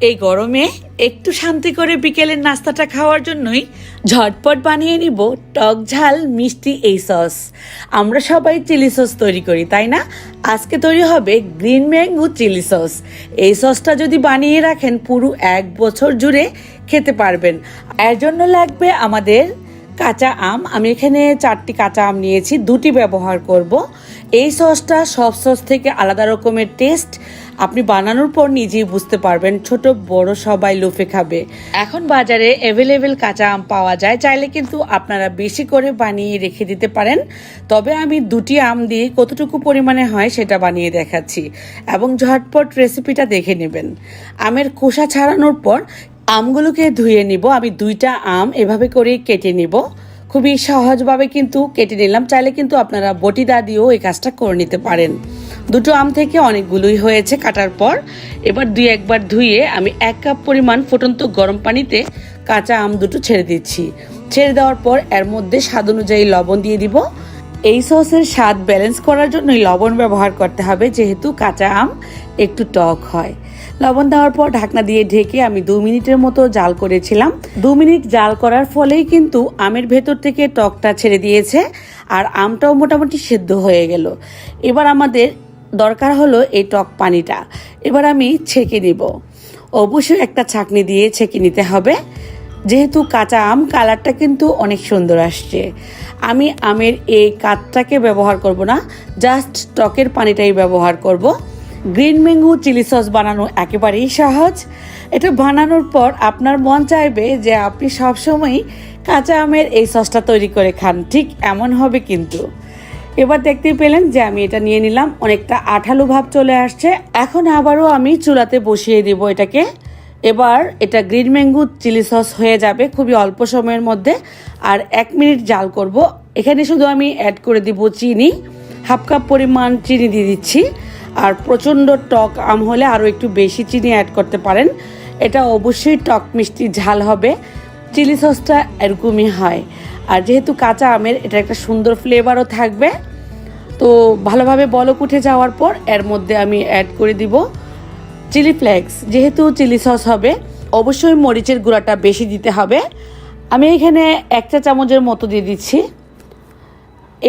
এই গরমে একটু শান্তি করে বিকেলের নাস্তাটা খাওয়ার জন্যই ঝটপট বানিয়ে নিব টক ঝাল মিষ্টি এই সস। আমরা সবাই চিলি সস তৈরি করি, তাই না? আজকে তৈরি হবে গ্রিন ম্যাঙ্গো চিলি সস। এই সসটা যদি বানিয়ে রাখেন পুরো এক বছর জুড়ে খেতে পারবেন। এর জন্য লাগবে আমাদের কাঁচা আম। আমি এখানে চারটি কাঁচা আম নিয়েছি, দুটি ব্যবহার করব। এই সসটা সব সস থেকে আলাদা রকমের টেস্ট। আপনি বানানোর পর নিজেই বুঝতে পারবেন ছোট বড় সবাই লুফে খাবে। এখন বাজারে অ্যাভেলেবেল কাঁচা আম পাওয়া যায়, চাইলে কিন্তু আপনারা বেশি করে বানিয়ে রেখে দিতে পারেন। তবে আমি দুটি আম দিয়ে কতটুকু পরিমাণে হয় সেটা বানিয়ে দেখাচ্ছি এবং ঝটপট রেসিপিটা দেখে নেবেন। আমের খোসা ছাড়ানোর পর আমগুলোকে ধুয়ে নিব। আমি দুইটা আম এভাবে করে কেটে নিব। খুবই সহজভাবে কিন্তু কেটে নিলাম। চাইলে কিন্তু আপনারা বটি দা দিয়েও এই কাজটা করে নিতে পারেন। দুটো আম থেকে অনেকগুলোই হয়েছে কাটার পর। এবার দুই একবার ধুয়ে আমি এক কাপ পরিমাণ ফুটন্ত গরম পানিতে কাঁচা আম দুটো ছেড়ে দিচ্ছি। ছেড়ে দেওয়ার পর এর মধ্যে স্বাদ অনুযায়ী লবণ দিয়ে দিব। এই সসের স্বাদ ব্যালেন্স করার জন্যই লবণ ব্যবহার করতে হবে, যেহেতু কাঁচা আম একটু টক হয়। লবণ দেওয়ার পর ঢাকনা দিয়ে ঢেকে আমি দু মিনিটের মতো জাল করেছিলাম। দু মিনিট জাল করার ফলেই কিন্তু আমের ভেতর থেকে টকটা ছেড়ে দিয়েছে, আর আমটাও মোটামুটি সেদ্ধ হয়ে গেল। এবার আমাদের দরকার হলো এই টক পানিটা। এবার আমি ছেঁকে নিব। অবশ্যই একটা ছাঁকনি দিয়ে ছেঁকে নিতে হবে। যেহেতু কাঁচা আম, কালারটা কিন্তু অনেক সুন্দর আসছে। আমি আমের এই কাঠটাকে ব্যবহার করব না, জাস্ট টকের পানিটাই ব্যবহার করব। গ্রিন ম্যাঙ্গো চিলি সস বানানো একেবারেই সহজ। এটা বানানোর পর আপনার মন চাইবে যে আপনি সবসময়ই কাঁচা আমের এই সসটা তৈরি করে খান, ঠিক এমন হবে কিন্তু। এবার দেখতেই পেলেন যে আমি এটা নিয়ে নিলাম, অনেকটা আঠালো ভাব চলে আসছে। এখন আবারও আমি চুলাতে বসিয়ে দিব এটাকে। এবার এটা গ্রিন ম্যাঙ্গো চিলি সস হয়ে যাবে খুবই অল্প সময়ের মধ্যে। আর এক মিনিট জাল করব। এখানে শুধু আমি অ্যাড করে দিব চিনি, হাফ কাপ পরিমাণ চিনি দিয়ে দিচ্ছি। আর প্রচণ্ড টক আম হলে আরও একটু বেশি চিনি অ্যাড করতে পারেন। এটা অবশ্যই টক মিষ্টি ঝাল হবে। চিলি সসটা এরকমই হয়। আর যেহেতু কাঁচা আমের এটা একটা সুন্দর ফ্লেভারও থাকবে। তো ভালোভাবে বলক উঠে যাওয়ার পর এর মধ্যে আমি অ্যাড করে দিব চিলি ফ্লেক্স যেহেতু চিলি সস হবে, অবশ্যই মরিচের গুঁড়াটা বেশি দিতে হবে। আমি এখানে এক চা চামচের মতো দিয়ে দিচ্ছি।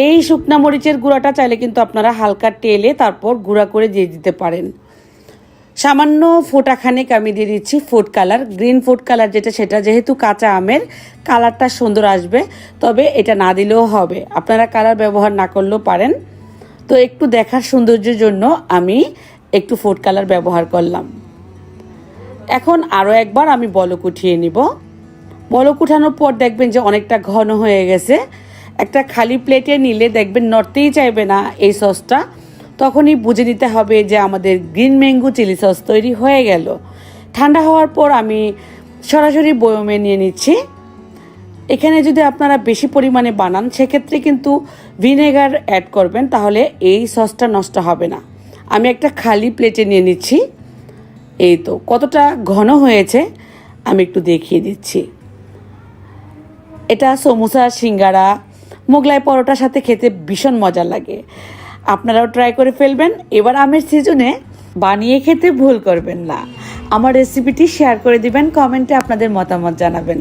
এই শুকনা মরিচের গুঁড়াটা চাইলে কিন্তু আপনারা হালকা তেলে তারপর গুঁড়া করে দিয়ে দিতে পারেন। সামান্য ফোটাখানেক আমি দিয়ে দিচ্ছি food colour green food colour যেটা, সেটা যেহেতু কাঁচা আমের কালারটা সুন্দর আসবে, তবে এটা না দিলেও হবে। আপনারা কালার ব্যবহার না করলেও পারেন। তো একটু দেখার সৌন্দর্যের জন্য আমি একটু ফুড কালার ব্যবহার করলাম। এখন আরও একবার আমি বলক উঠিয়ে নিব। বলক উঠানোর পর দেখবেন যে অনেকটা ঘন হয়ে গেছে। একটা খালি প্লেটে নিলে দেখবেন নড়তেই চাইবে না এই সসটা তখনই বুঝে নিতে হবে যে আমাদের গ্রিন ম্যাঙ্গো চিলি সস তৈরি হয়ে গেল। ঠান্ডা হওয়ার পর আমি সরাসরি বয়মে নিয়ে নিচ্ছি। এখানে যদি আপনারা বেশি পরিমাণে বানান, সেক্ষেত্রে কিন্তু ভিনেগার অ্যাড করবেন, তাহলে এই সসটা নষ্ট হবে না। আমি একটা খালি প্লেটে নিয়ে নিচ্ছি। এই তো, কতটা ঘন হয়েছে, আমি একটু দেখিয়ে দিচ্ছি। এটা সমোসা, সিঙ্গারা, মোগলাই পরোটার সাথে খেতে ভীষণ মজা লাগে। আপনারাও ট্রাই করে ফেলবেন। এবার আমের সিজনে বানিয়ে খেতে ভুল করবেন না। আমার রেসিপিটি শেয়ার করে দিবেন কমেন্টে আপনাদের মতামত জানাবেন।